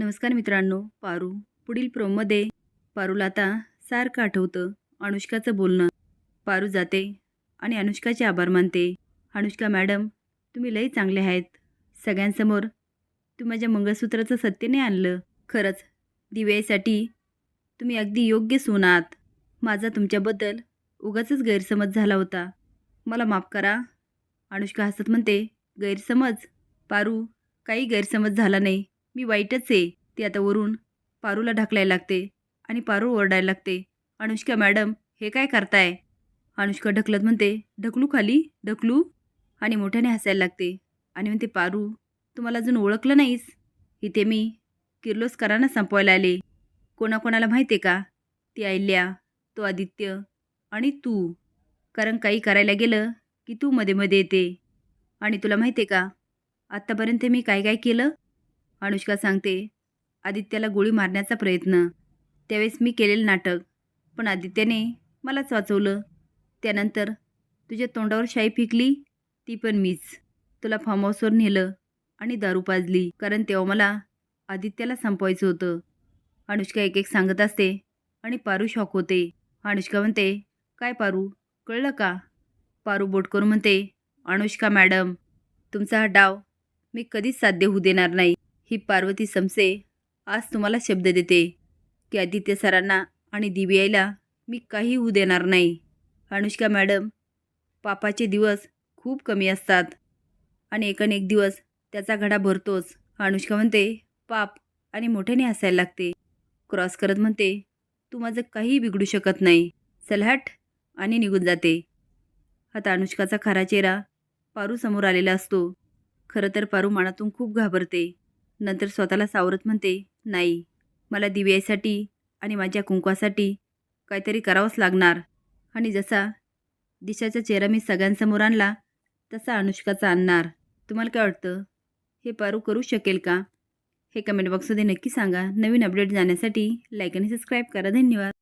नमस्कार मित्रांनो पारू पुढील प्रोमध्ये पारूला आता सारखं आठवतं अनुष्काचं बोलणं. पारू जाते आणि अनुष्काचे आभार मानते. अनुष्का मॅडम तुम्ही लई चांगले आहेत. सगळ्यांसमोर तुम्ही माझ्या मंगळसूत्राचं सत्य नाही आणलं. खरंच दिव्यासाठी तुम्ही अगदी योग्य सून आहात. माझा तुमच्याबद्दल उगाच गैरसमज झाला होता. मला माफ करा. अनुष्का हसत म्हणते गैरसमज? पारू काही गैरसमज झाला नाही. मी वाईटच आहे ती आता वरून पारूला ढकलायला लागते आणि पारू ओरडायला लागते. अनुष्का मॅडम हे काय करताय? अनुष्का ढकलत म्हणते ढकलू खाली ढकलू. आणि मोठ्याने हसायला लागते आणि म्हणते पारू तुम्हाला अजून ओळखलं नाहीस? इथे मी किर्लोस्करांना संपवायला आले. कोणाकोणाला माहिती आहे का? ती ऐल्या तो आदित्य आणि तू. कारण काही करायला गेलं की तू मध्ये मध्ये येते. आणि तुला माहिती आहे का? आत्तापर्यंत मी काय काय केलं? अनुष्का सांगते आदित्याला गोळी मारण्याचा प्रयत्न. त्यावेळेस मी केलेलं नाटक. पण आदित्याने मलाच वाचवलं. त्यानंतर तुझ्या तोंडावर शाई फिकली? ती पण मीच. तुला फार्म हाऊसवर नेलं आणि दारू पाजली. कारण तेव्हा मला आदित्याला संपवायचं होतं. अनुष्का एक एक सांगत असते आणि पारू शॉक होते. अनुष्का म्हणते काय पारू? कळलं का? पारू बोट करून म्हणते अनुष्का मॅडम तुमचा हा डाव मी कधीच साध्य होऊ देणार नाही. ही पार्वती समसे आज तुम्हाला शब्द देते. की आदित्य सरांना आणि दिव्याईला मी काही होऊ देणार नाही. अनुष्का मॅडम पापाचे दिवस खूप कमी असतात. आणि एकन एक दिवस त्याचा घडा भरतोच. अनुष्का म्हणते पाप आणि मोठ्याने हसायला लागते. क्रॉस करत म्हणते तू माझं काही बिघडू शकत नाही. सलहट आणि निघून जाते. आता अनुष्काचा खरा चेहरा पारू समोर आलेला असतो. खरं तर पारू मनातून खूप घाबरते. नंतर स्वतःला सावरत म्हणते नाही मला दिव्यासाठी आणि माझ्या कुंकवासाठी काहीतरी करावंच लागणार. आणि जसा दिशाचा चेहरा मी सगळ्यांसमोर आणला तसा अनुष्काचा आणणार. तुम्हाला काय वाटतं? हे पारू करू शकेल का? हे कमेंट बॉक्समध्ये नक्की सांगा. नवीन अपडेट जाण्यासाठी लाईक आणि सबस्क्राईब करा. धन्यवाद.